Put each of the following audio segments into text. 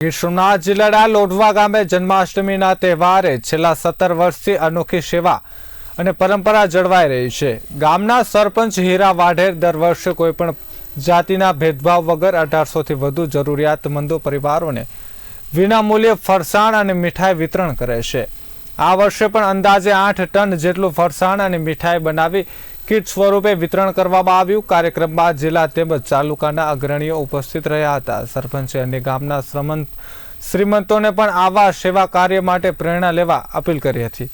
ગીર સોમનાથ જિલ્લાના લોઢવા ગામે જન્માષ્ટમીના તહેવારે છેલ્લા સત્તર વર્ષથી અનોખી સેવા અને પરંપરા જળવાઈ રહી છે. ગામના સરપંચ હીરા વાઢેર દર વર્ષે કોઈપણ જાતિના ભેદભાવ વગર અઢારસોથી વધુ જરૂરિયાતમંદો પરિવારોને વિનામૂલ્યે ફરસાણ અને મીઠાઈ વિતરણ કરે છે. આ વર્ષે પણ અંદાજે આઠ ટન જેટલું ફરસાણ અને મીઠાઈ બનાવી કીટ સ્વરૂપે વિતરણ કરવામાં આવ્યું. કાર્યક્રમમાં જિલ્લા તેમજ તાલુકાના અગ્રણીઓ ઉપસ્થિત રહ્યા હતા. સરપંચે અને ગામના શ્રમંત શ્રીમંતોને પણ આવા સેવા કાર્ય માટે પ્રેરણા લેવા અપીલ કરી હતી.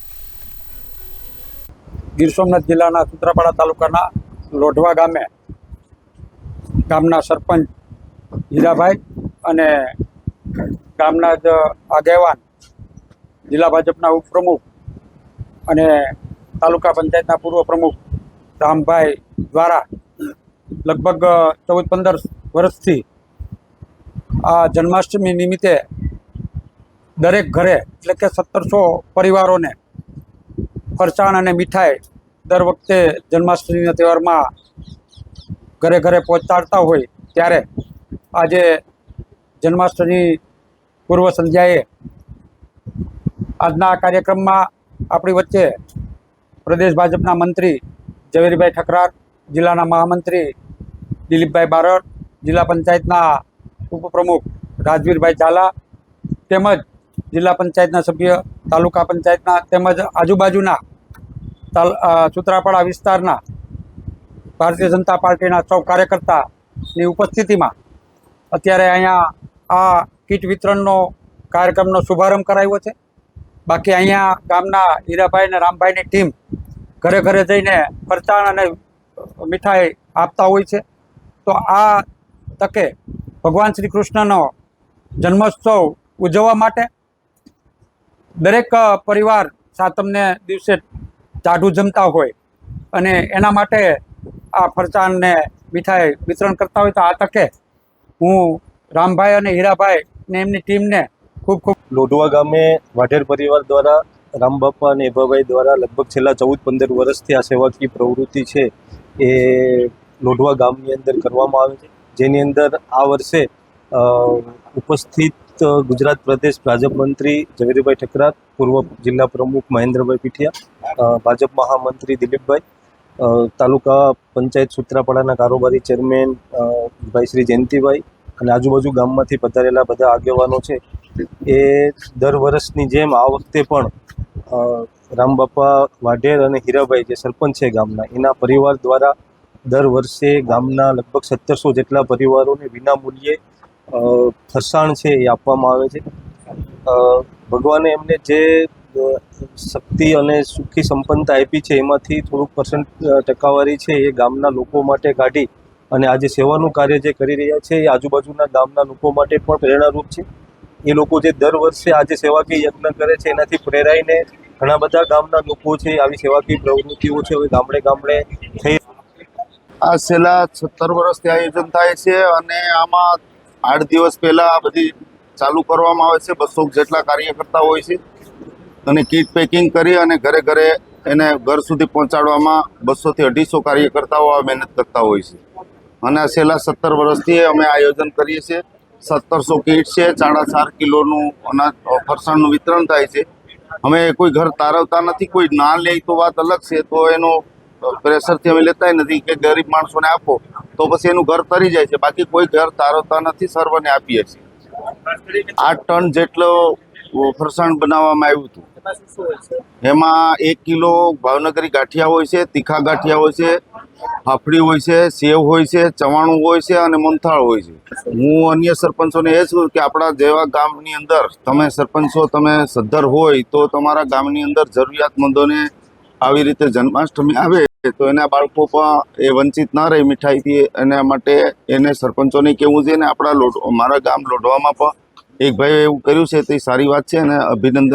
ગીર સોમનાથ જિલ્લાના સુત્રાપાડા તાલુકાના લોઢવા ગામે ગામના સરપંચ હીરાભાઈ અને ગામના જ આગેવાન જિલ્લા ભાજપના ઉપપ્રમુખ અને તાલુકા પંચાયતના પૂર્વ પ્રમુખ રામભાઈ દ્વારા લગભગ ચૌદ, પંદર વર્ષથી આ જન્માષ્ટમી નિમિત્તે દરેક ઘરે, એટલે કે સત્તરસો પરિવારોને ફરસાણ અને મીઠાઈ દર વખતે જન્માષ્ટમીના તહેવારમાં ઘરે ઘરે પહોંચાડતા હોય ત્યારે આજે જન્માષ્ટમી પૂર્વ સંધ્યાએ આજના આ કાર્યક્રમમાં આપણી વચ્ચે પ્રદેશ ભાજપના મંત્રી ઝવેરીભાઈ ઠકરાર જિલ્લાના મહામંત્રી દિલીપભાઈ બારડ જિલ્લા પંચાયતના ઉપપ્રમુખ રાજવીરભાઈ ઝાલા તેમજ જિલ્લા પંચાયતના સભ્ય તાલુકા પંચાયતના તેમજ આજુબાજુના અ, વિસ્તારના ભારતીય જનતા પાર્ટીના સૌ કાર્યકર્તાની ઉપસ્થિતિમાં અત્યારે અહીંયા આ કીટ વિતરણનો કાર્યક્રમનો શુભારંભ કરાયો છે. બાકી અહીંયા ગામના હીરાભાઈ અને રામભાઈની ટીમ ઘરે ઘરે જઈને ફરસાણ અને મીઠાઈ આપતા હોય છે. તો આ તકે ભગવાન શ્રી કૃષ્ણનો જન્મોત્સવ ઉજવવા માટે દરેક પરિવાર સાતમને દિવસે ટાઢું જમતા હોય અને એના માટે આ ફરચાણને મીઠાઈ વિતરણ કરતા હોય. તો આ તકે હું રામભાઈ અને હીરાભાઈ ને એમની ટીમને ખૂબ ખૂબ લોઢવા ગામે વાઢેર પરિવાર દ્વારા રામબાપા અને એભાભાઈ દ્વારા લગભગ છેલ્લા ચૌદ, પંદર વર્ષથી આ સેવાકીય પ્રવૃત્તિ છે એ લોઢવા ગામની અંદર કરવામાં આવે છે. જેની અંદર આ વર્ષે ઉપસ્થિત ગુજરાત પ્રદેશ ભાજપ મંત્રી ઝવેરીભાઈ ઠકરાર, પૂર્વ જિલ્લા પ્રમુખ મહેન્દ્રભાઈ પીઠિયા ભાજપ મહામંત્રી દિલીપભાઈ તાલુકા પંચાયત સૂત્રાપાડાના કારોબારી ચેરમેન ભાઈ શ્રી જયંતિભાઈ અને આજુબાજુ ગામમાંથી પધારેલા બધા આગેવાનો છે. એ દર વર્ષની જેમ આ વખતે પણ રામબાપા વાઢેર અને હીરાભાઈ જે સરપંચ છે ગામના એના પરિવાર દ્વારા દર વર્ષે ગામના લગભગ સત્તરસો જેટલા પરિવારોને વિના મૂલ્યે અ, ફરસાણ છે એ આપવામાં આવે છે. ભગવાને એમને જે શક્તિ અને સુખી સંપન્નતા આપી છે એમાંથી થોડુંક પર્સન્ટ ટકાવારી છે એ ગામના લોકો માટે કાઢી અને આજે સેવાનું કાર્ય જે કરી રહ્યા છે એ આજુબાજુના ગામના લોકો માટે પણ પ્રેરણારૂપ છે. એ લોકો જે દર વર્ષે આજે સેવાકીય યજ્ઞ કરે છે, એનાથી પ્રેરાઈને ઘણા બધા ગામના લોકો છે, આવી સેવાકીય પ્રવૃત્તિઓ છે, હવે ગામડે ગામડે થઈ આ છેલ્લા સત્તર વર્ષથી આયોજન થાય છે અને આમાં આઠ દિવસ પહેલાં આ બધી ચાલુ કરવામાં આવે છે, બસો જેટલા કાર્યકર્તા હોય છે. અને કીટ પેકિંગ કરી અને ઘરે ઘરે એને ઘર સુધી પહોંચાડવામાં બસોથી અઢીસો કાર્યકર્તાઓ આ મહેનત કરતા હોય છે. અને આ છેલ્લા સત્તર વર્ષથી અમે આયોજન કરીએ છીએ. સત્તરસો કીટ છે સાડા ચાર કિલોનું અનાજ ફરસાણનું વિતરણ થાય છે. અમે કોઈ ઘર તારવતા નથી કોઈ ના લે તો વાત અલગ છે તો એનો પ્રેશરથી અમે લેતા નથી કે ગરીબ માણસોને આપો તો પછી એનું ઘર તરી જાય છે. બાકી કોઈ ઘર તારવતા નથી સર્વને આપીએ છીએ. આઠ ટન જેટલો ફરસાણ બનાવવામાં આવ્યું હતું. એમાં એક કિલો ભાવનગરી ગાંઠિયા હોય છે તીખા ગાંઠિયા હોય છે ફાફડી હોય છે, સેવ હોય છે, ચવાણું હોય છે અને મંથાળ હોય છે. હું અન્ય સરપંચોને એ છું કે આપણા જેવા ગામની અંદર તમે સરપંચો, તમે સદ્ધર હોય તો તમારા ગામની અંદર જરૂરિયાતમંદોને આવી રીતે જન્માષ્ટમી આવે તો એના બાળકો પણ એ વંચિત ના રહે મીઠાઈથી. એના માટે એને સરપંચોને કેવું છે ને આપણા લોટ મારા ગામ લોઢવામાં પણ એક ભાઈએ એવું કર્યું છે, તે સારી વાત છે અને અભિનંદન